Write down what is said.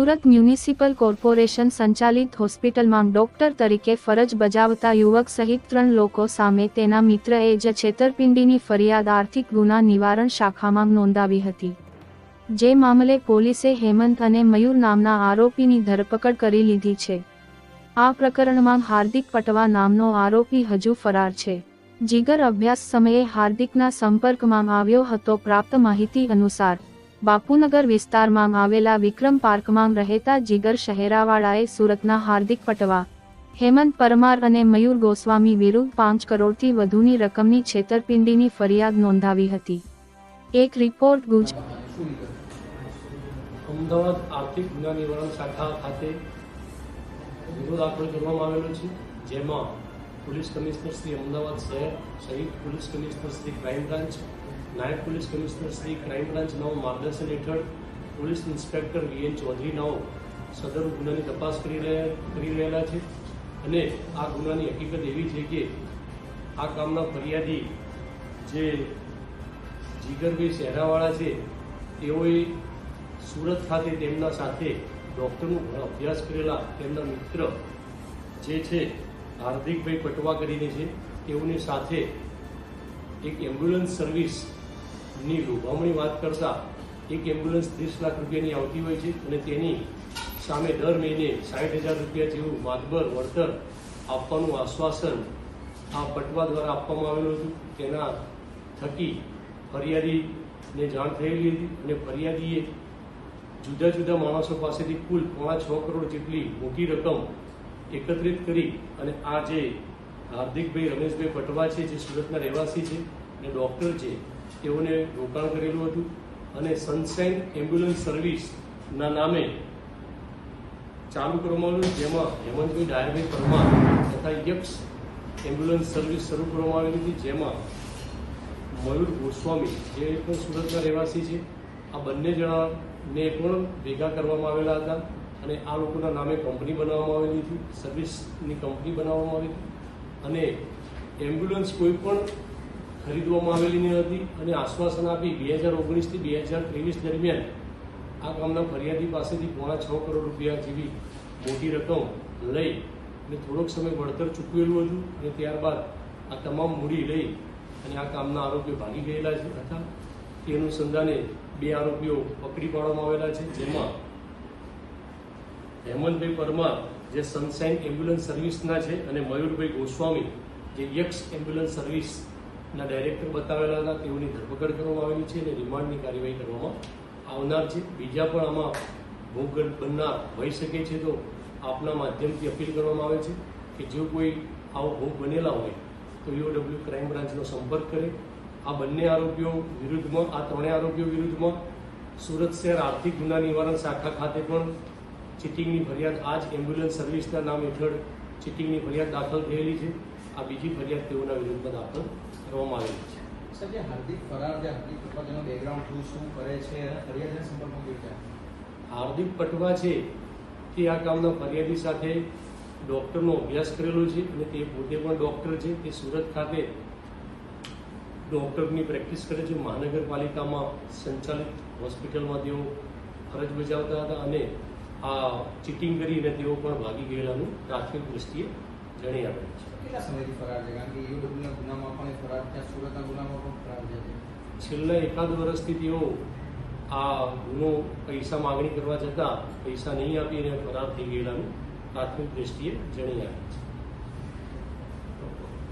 Surat municipal corporation સંચાલિત હોસ્પિટલમાં doctor તરીકે ફરજ બજાવતા યુવક સહિત ત્રણ લોકો સામે તેના મિત્રએ જ છેતરપિંડીની ફરિયાદ આર્થિક ગુના નિવારણ શાખામાં નોંધાવી હતી. જે મામલે પોલીસે હેમંત અને મયુર નામના આરોપીની ધરપકડ કરી લીધી છે. આ પ્રકરણમાં હાર્દિક પટવા નામનો આરોપી હજુ ફરાર છે. જીગર અભ્યાસ સમયે હાર્દિકના સંપર્કમાં આવ્યો હતો પ્રાપ્ત માહિતી અનુસાર બાપુનગર વિસ્તારમાં આવેલા વિક્રમ પાર્કમાં રહેતા જીગર શહેરાવાળાએ સુરતના હાર્દિક પટવા, હેમંત પરમાર અને મયુર ગોસ્વામી વિરુદ્ધ પાંચ કરોડથી વધુની રકમની છેતરપિંડીની ફરિયાદ નોંધાવી હતી. એક રિપોર્ટ ગુજ અમદાવાદ આર્થિક ગુના નિવારણ શાખા ખાતે દાખલ કરવામાં આવેલો છે, જેમાં પોલીસ કમિશનર શ્રી અમદાવાદ શહેર સહિત police commissioner Shri crime branch નાયબ police commissioner Shri crime branch નવ, માર્ગદર્શન હેઠળ પોલીસ ઇન્સ્પેક્ટર વીએન ચૌધરી નવ સદર ગુનાની તપાસ કરી રહ્યા, કરી રહેલા છે. અને આ ગુનાની હકીકત એવી છે કે આ કામના ફરિયાદી જે જીગરભાઈ શહેરાવાળા છે, તેઓએ સુરત ખાતે તેમના સાથે ડૉક્ટરનો અભ્યાસ કરેલા. તેમના મિત્ર જે છે, હાર્દિકભાઈ પટવા કરીને છે, તેઓની સાથે એક એમ્બ્યુલન્સ સર્વિસની લોભામણી વાત કરતા એક એમ્બ્યુલન્સ ત્રીસ લાખ રૂપિયાની આવતી હોય છે અને તેની સામે દર મહિને સાઠ હજાર રૂપિયા જેવું માતબર, વળતર આપવાનું આશ્વાસન આ પટવા દ્વારા આપવામાં આવેલું હતું. તેના થકી ફરિયાદીને જાણ થયેલી હતી અને ફરિયાદીએ જુદા જુદા માણસો પાસેથી કુલ પોણા છ કરોડ જેટલી મોટી રકમ એકત્રિત કરી અને આ જે હાર્દિકભાઈ, રમેશભાઈ પટવા છે, જે સુરતના રહેવાસી છે અને ડૉક્ટર છે, તેઓને રોકાણ કરેલું હતું અને સનશાઇન એમ્બ્યુલન્સ સર્વિસના નામે ચાલુ કરવામાં આવ્યું, જેમાં હેમંતભાઈ ડાયરભાઈ પરમાર તથા યક્ષ એમ્બ્યુલન્સ સર્વિસ શરૂ કરવામાં આવેલી હતી, જેમાં મયુર ગોસ્વામી, જે પણ સુરતના રહેવાસી છે, આ બંને જણાને પણ ભેગા કરવામાં આવેલા હતા અને આ લોકોના નામે કંપની બનાવવામાં આવેલી હતી, સર્વિસની કંપની બનાવવામાં આવી હતી અને એમ્બ્યુલન્સ કોઈ પણ ખરીદવામાં આવેલી હતી અને આશ્વાસન આપી બે હજાર ઓગણીસથી બે હજાર ત્રેવીસ દરમિયાન આ કામના ફરિયાદી પાસેથી પોણા છ કરોડ રૂપિયા જેવી મોટી રકમ લઈ અને થોડોક સમય વળતર ચૂકવેલું હતું અને ત્યારબાદ આ તમામ મૂડી લઈ અને આ કામના આરોપીઓ ભાગી ગયેલા હતા તે અનુસંધાને બે આરોપીઓ પકડી પાડવામાં આવેલા છે, જેમાં હેમંતભાઈ પરમાર, જે સનશાઇન એમ્બ્યુલન્સ સર્વિસના છે, અને મયુરભાઈ ગોસ્વામી, જે યક્ષ એમ્બ્યુલન્સ સર્વિસના ડાયરેક્ટર બતાવેલા હતા તેઓની ધરપકડ કરવામાં આવેલી છે અને રિમાન્ડની કાર્યવાહી કરવામાં આવનાર છે. બીજા પણ આમાં ભોગ બનનાર હોઈ શકે છે તો આપના માધ્યમથી અપીલ કરવામાં આવે છે કે જો કોઈ આવો ભોગ બનેલા હોય તો યુઓડબ્લ્યુ ક્રાઇમ બ્રાન્ચનો સંપર્ક કરે. આ બંને આરોપીઓ વિરુદ્ધમાં, આ ત્રણેય આરોપીઓ વિરુદ્ધમાં સુરત શહેર આર્થિક ગુના નિવારણ શાખા ખાતે પણ ચીટિંગની ફરિયાદ આ જ એમ્બ્યુલન્સ સર્વિસના નામ હેઠળ ચીટિંગની ફરિયાદ દાખલ થયેલી છે. આ બીજી ફરિયાદ તેઓના વિરુદ્ધમાં દાખલ કરવામાં આવેલી છે. સર જે હાર્દિક ફરાર જે હાર્દિક પટવા બેકગ્રાઉન્ડ શું શું કરે છે અને ફરિયાદના સંપર્કમાં કેવી રીતે હાર્દિક પટવા છે તે આ કામના ફરિયાદી સાથે ડૉક્ટરનો અભ્યાસ કરેલો છે અને તે પોતે પણ ડૉક્ટર છે. તે સુરત ખાતે ડૉક્ટરની પ્રેક્ટિસ કરે છે. મહાનગરપાલિકામાં સંચાલિત હોસ્પિટલમાં તેઓ ફરજ બજાવતા હતા અને આ ચીટિંગ કરીને તેઓ પણ ભાગી ગયેલાનું પ્રાથમિક દૃષ્ટિએ જણી આપેલ છે. કેટલા સમયથી ફરાર છે? કારણ કે છેલ્લા એકાદ વર્ષથી તેઓ આ ગુનો પૈસા માગણી કરવા જતાં પૈસા નહીં આપીને ફરાર થઈ ગયેલાનું પ્રાથમિક દૃષ્ટિએ જણી આવ્યું છે.